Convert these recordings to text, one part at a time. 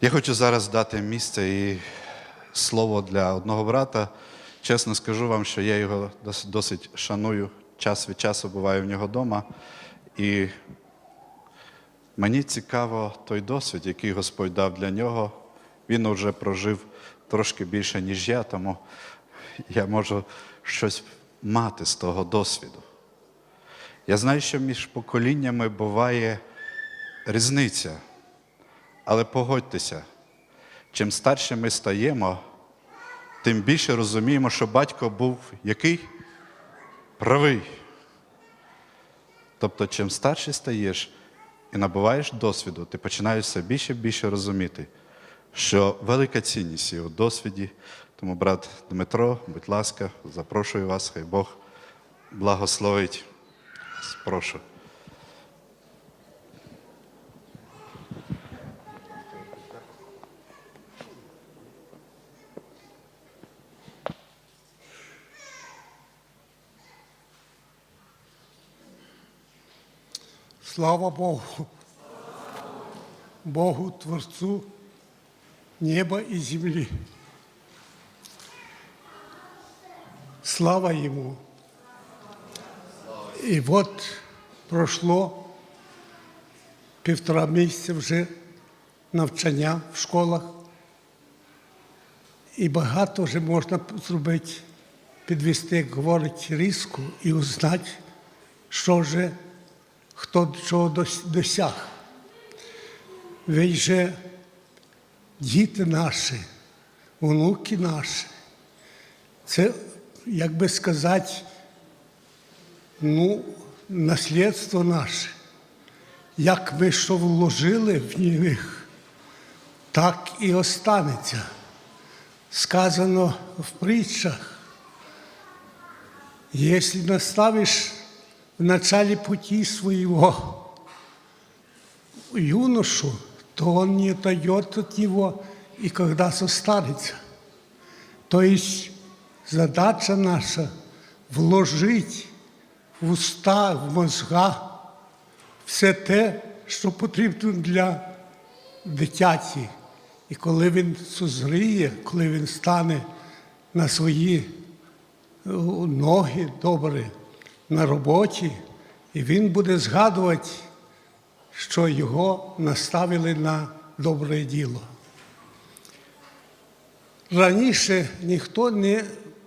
Я хочу зараз дати місце і слово для одного брата. Чесно скажу вам, що я його досить шаную. Час від часу буваю в нього вдома. І мені цікаво той досвід, який Господь дав для нього. Він вже прожив трошки більше, ніж я, тому я можу щось мати з того досвіду. Я знаю, що між поколіннями буває різниця. Але погодьтеся, чим старше ми стаємо, тим більше розуміємо, що батько був який? Правий. Тобто, чим старше стаєш і набуваєш досвіду, ти починаєш все більше і більше розуміти, що велика цінність є у досвіді. Тому, брат Дмитро, будь ласка, запрошую вас, хай Бог благословить. Прошу. Слава Богу. Богу Творцу неба и земли. Слава Ему. І от пройшло півтора місяця вже навчання в школах. І багато вже можна зробити, підвести, як говорить, різку і узнати, що вже хто чого досяг. Ви же діти наші, онуки наші. Це, як би сказати, ну, наслідство наше. Як ми що вложили в них, так і останеться. Сказано в притчах, если наставишь в начале пути своего юношу, то он не отойдет от него и когда состанется. То есть задача наша вложить в уста, в мозга все те, що потрібно для дитяті. І коли він созріє, коли він стане на свої е, ноги добре на роботі, і він буде згадувати, що його наставили на добре діло. Раніше ніхто не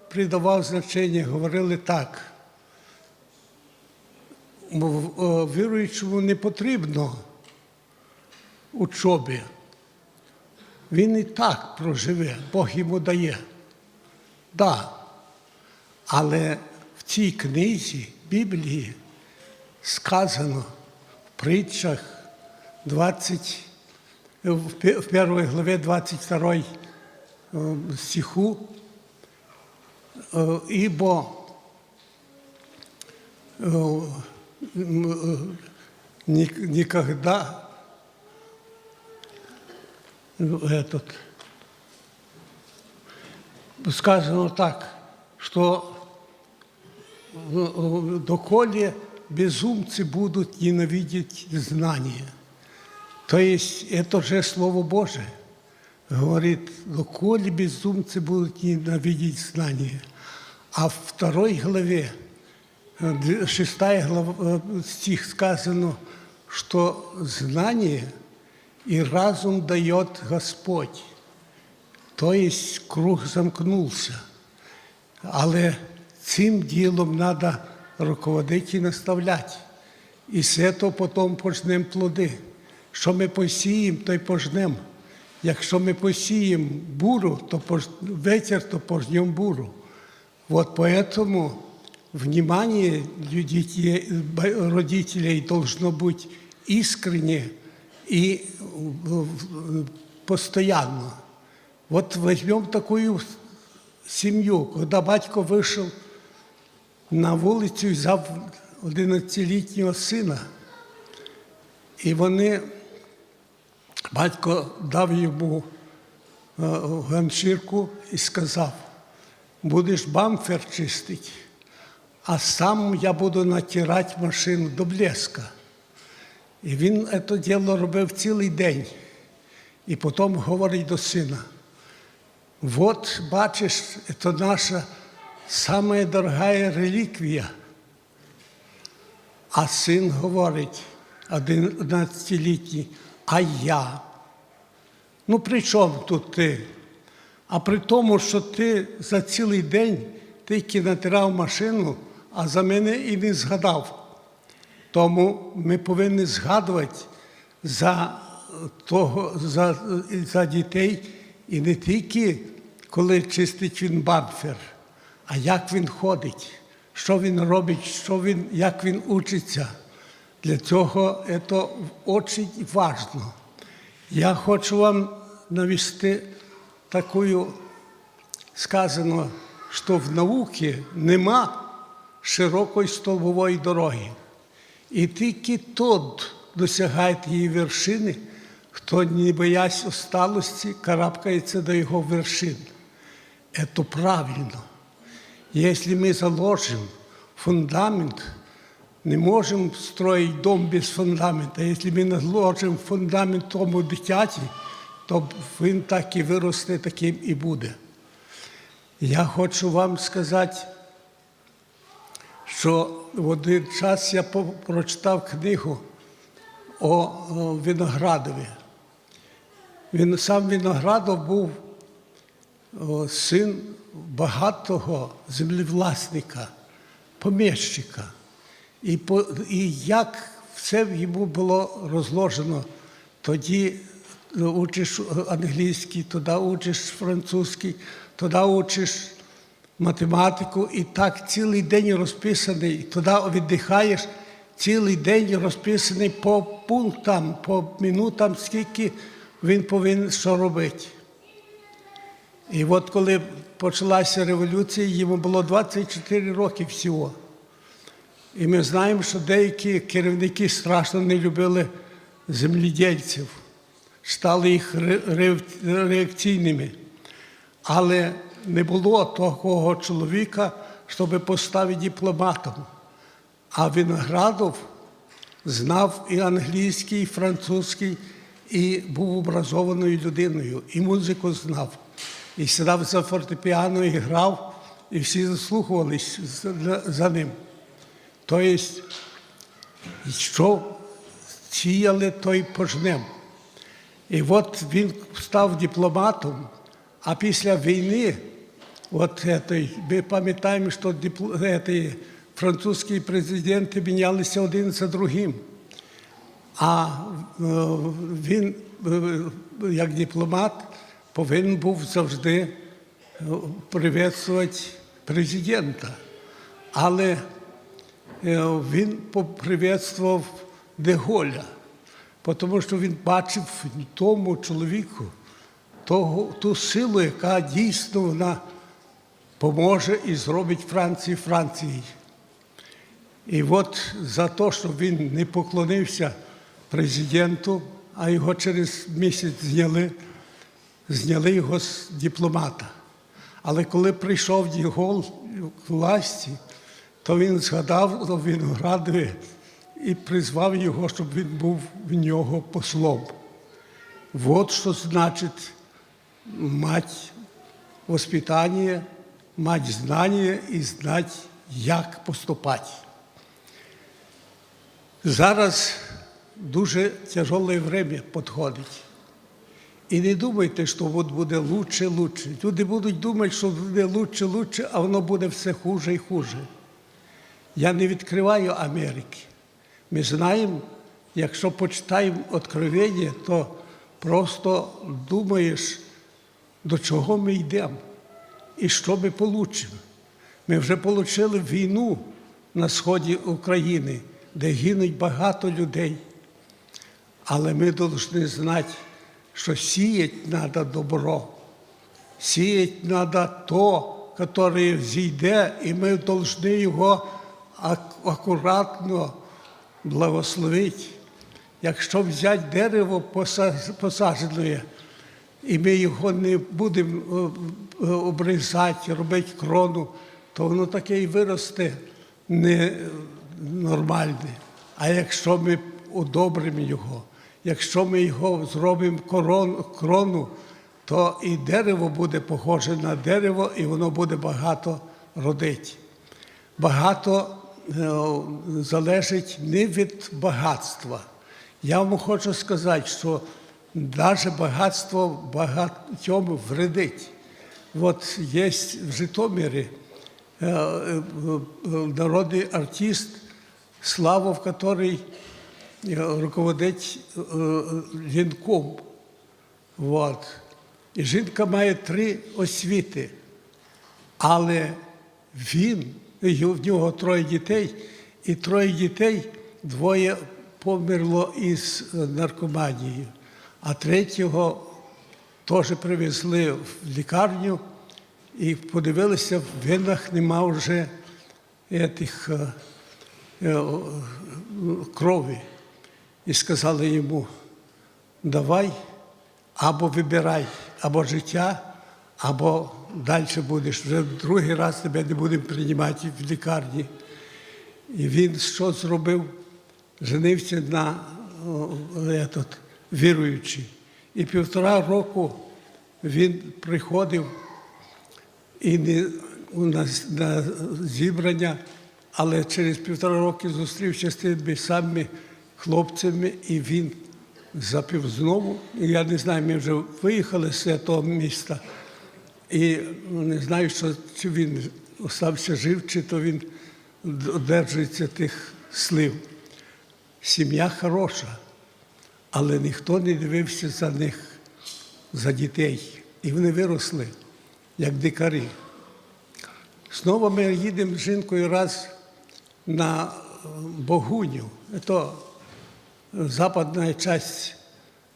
придавав значення, говорили так. Віруючому не потрібно учоби. Він і так проживе, Бог йому дає. Да. Але цій книзі Біблії сказано в притчах 20, в пе- в першій главі 22 е, стиху, е, ібо е, м, е, ні- никогда ну, этот, сказано так, что э, доколе безумцы будут ненавидеть знания. То есть это же Слово Божие. Говорит, доколе безумцы будут ненавидеть знания. А в второй главе, э, д- шестая глава, э, стих сказано, что знание и разум дает Господь. То есть круг замкнувся. Але цим ділом треба руководити і наставляти. І з цього потім пожнемо плоди. Що ми посіємо, то й пожнемо. Якщо ми посіємо буру, то пож... ветер, то пожнемо буру. Вот поэтому внимание детей, б- родителей должно быть искренне и э, в- постоянно. Вот возьмем такую семью, когда батько вийшов на вулицю взяв 11-літнього сина. І вони, батько дав йому е, ганчірку і сказав, будеш бамфер чистити, а сам я буду натирати машину до блеска. І він це діло робив цілий день. І потім говорить до сина. Вот, бачиш, це наша самая дорогая реліквія. А син говорить, 11-літній, а я. Ну, при чому тут ти? А при тому, що ти за цілий день тільки натирав машину, а за мене і не згадав. Тому ми повинні згадувати за, того, за, за дітей і не тільки коли чистить він бамфер, а як він ходить, що він робить, що він, як він учиться. Для цього це дуже важливо. Я хочу вам навести таку сказано, що в науці нема широкої столбової дороги. І тільки тот досягає її вершини, хто, не боясь усталості, карабкається до його вершин. Это правильно. Если мы заложим фундамент, не можем строить дом без фундамента. Если ми наложимо фундамент тому дитяті, то він так і виросте, таким і буде. Я хочу вам сказати, що в один час я прочитав книгу о, Виноградові. Він сам Виноградов був син багатого землевласника, поміщика. І, по, і як все йому було розложено, тоді учиш англійський, тоді учиш французький, тоді учиш математику, і так цілий день розписаний, туди віддихаєш, цілий день розписаний по пунктам, по минутам, скільки він повинен що робити. І от коли почалася революція, йому було 24 роки всього. І ми знаємо, що деякі керівники страшно не любили землідільців, стали їх ре- ре- реакційними. Але не було такого чоловіка, щоб поставити дипломатом. А Виноградов знав і англійський, і французький, і був образованою людиною, і музику знав. І сідав за фортепіано і грав, і всі заслухувались за- ним. Тобто, що сіяли, то й пожнем. І от він став дипломатом, а після війни, от этой, ми пам'ятаємо, що этой, французькі президенти мінялися один за другим. А е, він, е, як дипломат, повинен був завжди е, привітувати президента. Але е, він поприветствував Деголя, тому що він бачив тому чоловіку того, ту силу, яка дійсно вона поможе і зробить Франції Франції. І от за те, що він не поклонився президенту, а його через місяць зняли, зняли його з дипломата. Але коли прийшов його к власті, то він згадав о Виноградові і призвав його, щоб він був в нього послом. Вот що значить мать воспитання, мать знання і знати, як поступати. Зараз дуже тяжеле время підходить. І не думайте, що от буде лучше, лучше. Люди будуть думати, що буде лучше, лучше, а воно буде все хуже і хуже. Я не відкриваю Америки. Ми знаємо, якщо почитаємо Откровення, то просто думаєш, до чого ми йдемо і що ми получимо. Ми вже отримали війну на сході України, де гинуть багато людей. Але ми повинні знати, що сіять треба добро, сіять треба то, яке зійде, і ми повинні його акуратно благословити. Якщо взяти дерево поса- посаджене, і ми його не будемо е, е, обрізати, робити крону, то воно таке і виросте ненормальне. А якщо ми удобримо його якщо ми його зробимо крону, то і дерево буде похоже на дерево, і воно буде багато родити. Багато е, залежить не від багатства. Я вам хочу сказати, що навіть багатство багатьом вредить. От є в Житомирі е, е, народний артист, Славов, який е, руководить е, лінком. От. І жінка має три освіти. Але він, в нього троє дітей, і троє дітей, двоє померло із е, наркоманією, а третього теж привезли в лікарню і подивилися, в венах нема вже етих, е, е, крові. І сказали йому, давай або вибирай, або життя, або далі будеш. Вже другий раз тебе не будемо приймати в лікарні. І він що зробив? Женився на этот, віруючий. І півтора року він приходив і не нас на зібрання, але через півтора роки зустрівся з тими самими хлопцями, і він запів знову. Я не знаю, ми вже виїхали з того міста. І не знаю, що, чи він остався жив, чи то він одержується тих слив. Сім'я хороша, але ніхто не дивився за них, за дітей. І вони виросли, як дикарі. Знову ми їдемо з жінкою раз на Богуню. Це западна частина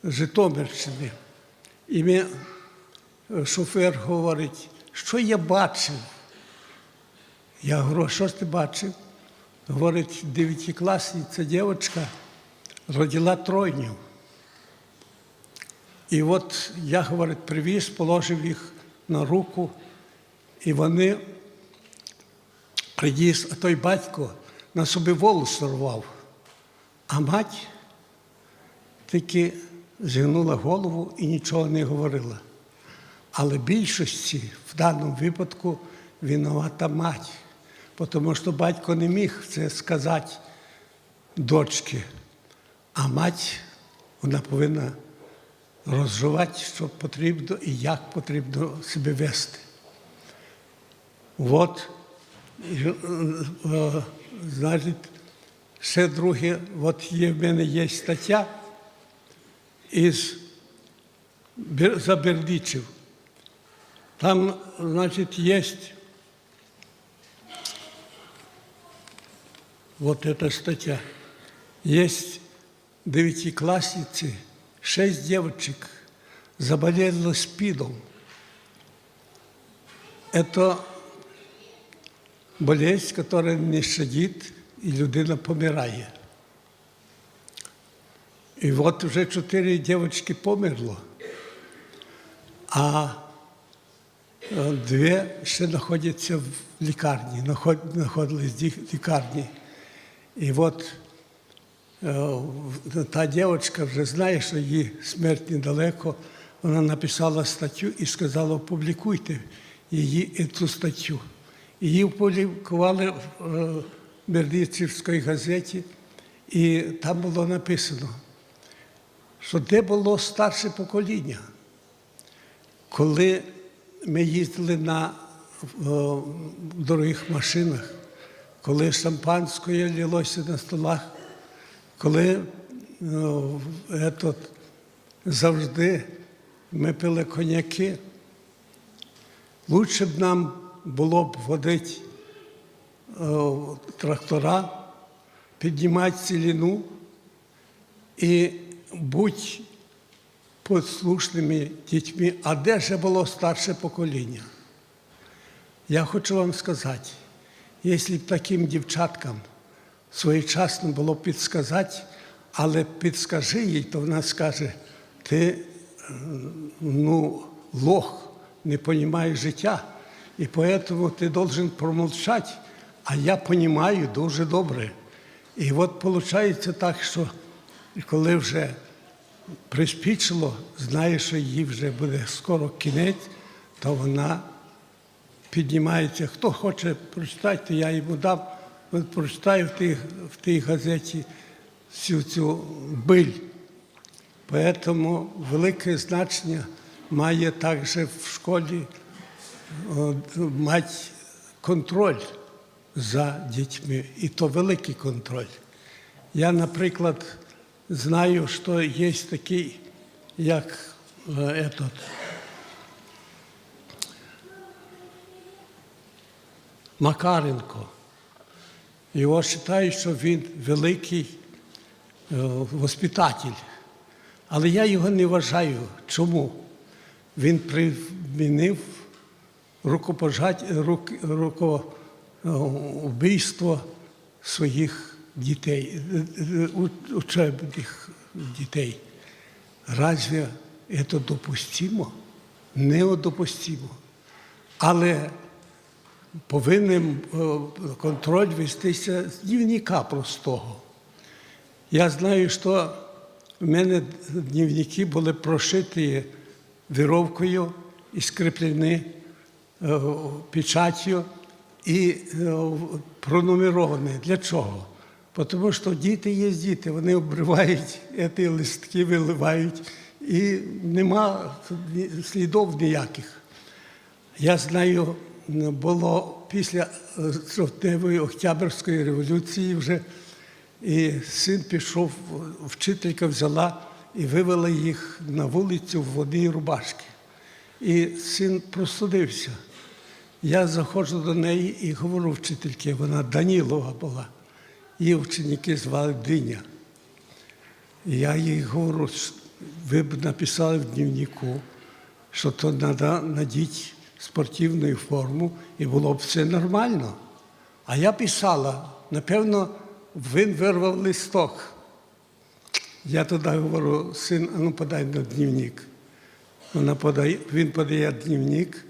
Житомирщини. І ми, е, шофер говорить, що я бачив. Я говорю, що ж ти бачив? Говорить, дев'ятикласниця дівчинка родила тройню. І от я, говорить, привіз, положив їх на руку, і вони приніс, а той батько на собі волос рвав, а мать тільки зігнула голову і нічого не говорила. Але більшості в даному випадку винувата мать, тому що батько не міг це сказати дочці, а мать вона повинна розживати, що потрібно і як потрібно себе вести. От, і, е, е, значить, ще друге, от є в мене є стаття із Бер- за Бердичів. Там, значит, есть вот эта статья. Есть девятиклассницы, шесть девочек заболели СПИДом. Это болезнь, которая не щадить, і людина помирає. І от вже чотири дівчатки померло, а е, дві ще знаходяться в лікарні, наход- знаходились в ді- лікарні. І от е, та дівчинка вже знає, що її смерть недалеко. Вона написала статтю і сказала, опублікуйте її цю статтю. Її опублікували в Бердичівській газеті, і там було написано, що де було старше покоління. Коли ми їздили на дорогих машинах, коли шампанське лилося на столах, коли етот, завжди ми пили коньяки, лучше б нам було б водити трактора, піднімати ціліну і будь послушними дітьми, а де ж було старше покоління? Я хочу вам сказати, якщо б таким дівчаткам своєчасно було підсказати, але підскажи їй, то вона скаже, ти е, ну, лох, не розумієш життя, і тому ти должен промовчати, а я розумію дуже добре. І от виходить так, що коли вже приспічило, знає, що їй вже буде скоро кінець, то вона піднімається. Хто хоче прочитати, я йому дам. Прочитаю в тій, в тій газеті всю цю биль. Поэтому велике значення має також в школі мати контроль за дітьми, і то великий контроль. Я, наприклад, знаю, що є такий, як е, этот, Макаренко. Його вважають, що він великий е, воспитатель. Але я його не вважаю. Чому? Він примінив рукопожаття, рук, рукоубийство своїх дітей, учебних дітей. Разве це допустимо? Недопустимо. Але повинен е, контроль вестися з дневника простого. Я знаю, що в мене дневники були прошиті віровкою і скріплені печаттю і е, пронумеровані. Для чого? Тому що діти є діти, вони обривають ці листки, виливають, і нема слідів ніяких. Я знаю, було після жовтневої Октябрьської революції вже, і син пішов, вчителька взяла і вивела їх на вулицю в одній рубашки. І син простудився. Я заходжу до неї і говорю вчительки, вона Данілова була. Її ученики звали Диня. Я їй говорю, ви б написали в дневнику, що то треба надіти спортивну форму і було б все нормально. А я писала, напевно, він вирвав листок. Я тоді говорю, син, а ну подай на дневник. Вона подає, він подає дневник,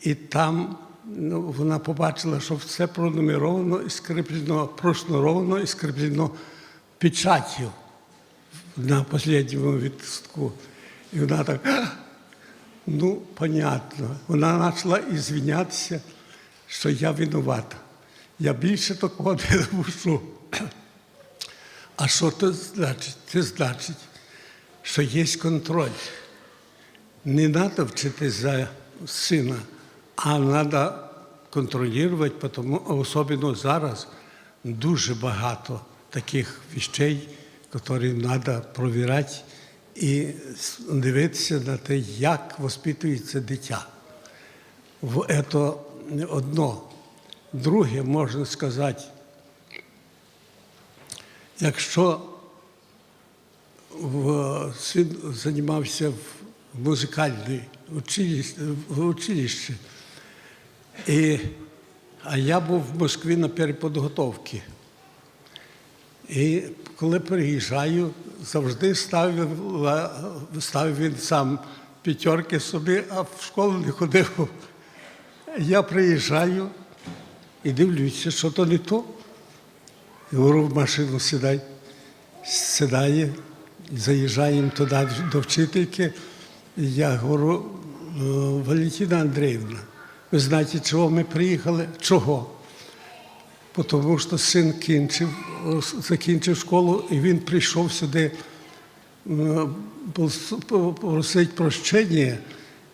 і там ну, вона побачила, що все пронумеровано і скріплено, прошнуровано і скріплено печаттю на останньому відстку. І вона так, ну, понятно. Вона почала ізвинятися, що я винувата. Я більше такого не допущу. А що це значить? Це значить, що є контроль. Не треба вчити за сина, а треба контролювати, тому особливо зараз дуже багато таких вещей, які треба провіряти і дивитися на те, як воспитується дитя. Це одно. Друге, можна сказати, якщо в, син займався в музикальній училищі, і, а я був в Москві на переподготовці. І коли приїжджаю, завжди ставив, ставив він сам п'ятерки собі, а в школу не ходив. Я приїжджаю і дивлюся, що то не то. І говорю, в машину сідай. Сідає, заїжджаємо туди до вчительки. Я говорю, «Е, Валентина Андріївна, ви знаєте, чого ми приїхали? Чого? Тому що син кінчив, закінчив школу, і він прийшов сюди е, просить прощення,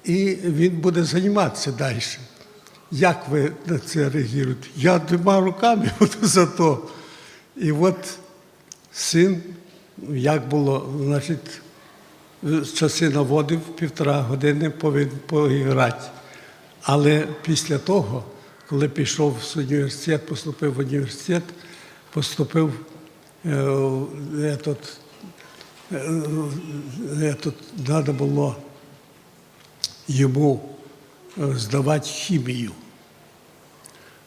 і він буде займатися далі. Як ви на це реагуєте? Я двома руками буду за то. І от син, як було, значить, часи наводив півтора години повинен поіграти. Але після того, коли пішов з університет, поступив в університет, поступив е, в этот, е, этот, треба було йому е, здавати хімію.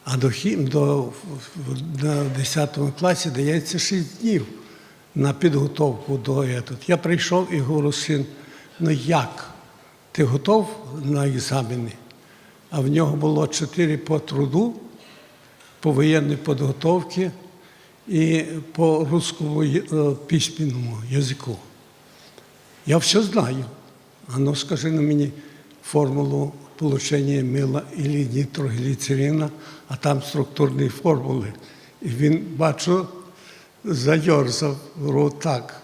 А до, хім, до в- в- на 10 класі дається 6 днів на підготовку до этого. Я прийшов і говорю, син, ну як? Ти готов на екзамени? А в нього було 4 по труду, по воєнній підготовці і по русскому е, письменному язику. Я все знаю. А ну скажи на мені формулу получення мила і нітрогліцерина, а там структурні формули. І він, бачу, зайорзав, говорю, так.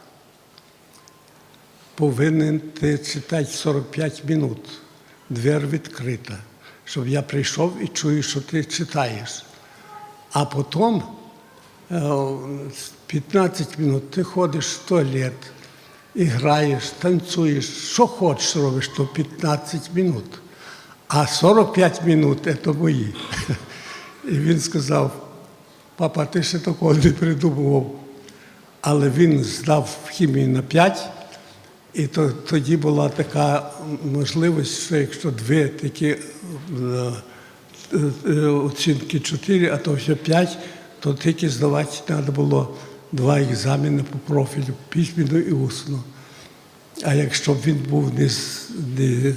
Повинен ти читати 45 минут. Двір відкрита, щоб я прийшов і чую, що ти читаєш. А потім е, 15 минут ти ходиш в туалет, і граєш, танцюєш, що хочеш робиш, то 15 минут. А 45 минут це мої. І він сказав, папа, ти ще такого не придумував. Але він здав в хімії на 5, і то, тоді була така можливість, що якщо дві такі е, е, оцінки 4, а то ще 5, то тільки здавати треба було два екзамени по профілю, письменно і усно. А якщо б він був не, не е,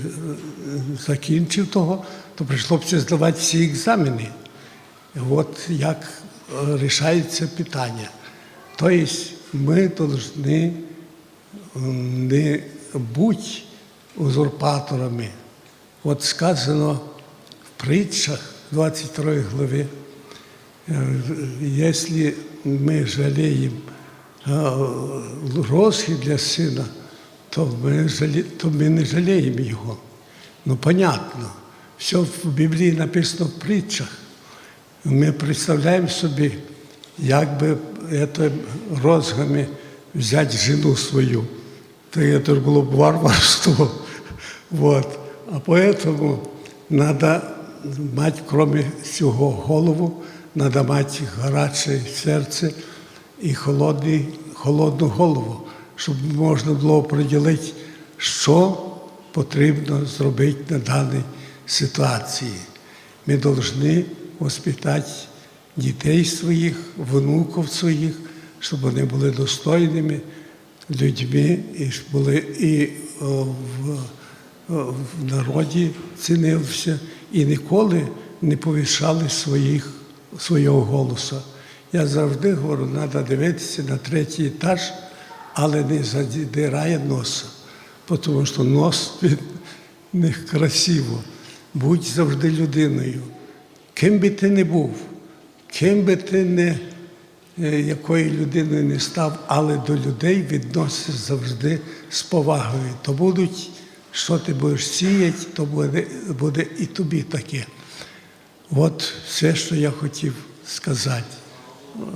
закінчив того, то прийшлося б здавати всі екзамени. От як рішається питання. Тобто ми повинні не бути узурпаторами. От сказано в притчах 22 главі, е, якщо ми жаліємо е, розхід для сина, то ми, жалі, то ми не жаліємо його. Ну, понятно, все в Біблії написано в притчах. Ми представляємо собі, як би це розгами взяти жену свою. То це ж було б варварство. Вот. А поэтому надо мати, кроме всього, голову, надо мати гаряче серце і холодний, холодну голову, щоб можна було приділити, що потрібно зробити на даній ситуації. Ми повинні воспитати дітей своїх, внуків своїх, щоб вони були достойними людьми і були і в, в народі цінився, і ніколи не повішали своїх, свого голосу. Я завжди говорю, треба дивитися на третій етаж, але не задирає носа, тому що нос він не красиво. Будь завжди людиною. Ким би ти не був, ким би ти не е, якою людиною не став, але до людей відносишся завжди з повагою. То будуть, що ти будеш сіяти, то буде, буде і тобі таке. От все, що я хотів сказати.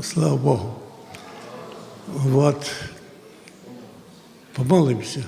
Слава Богу. От. Помолимося.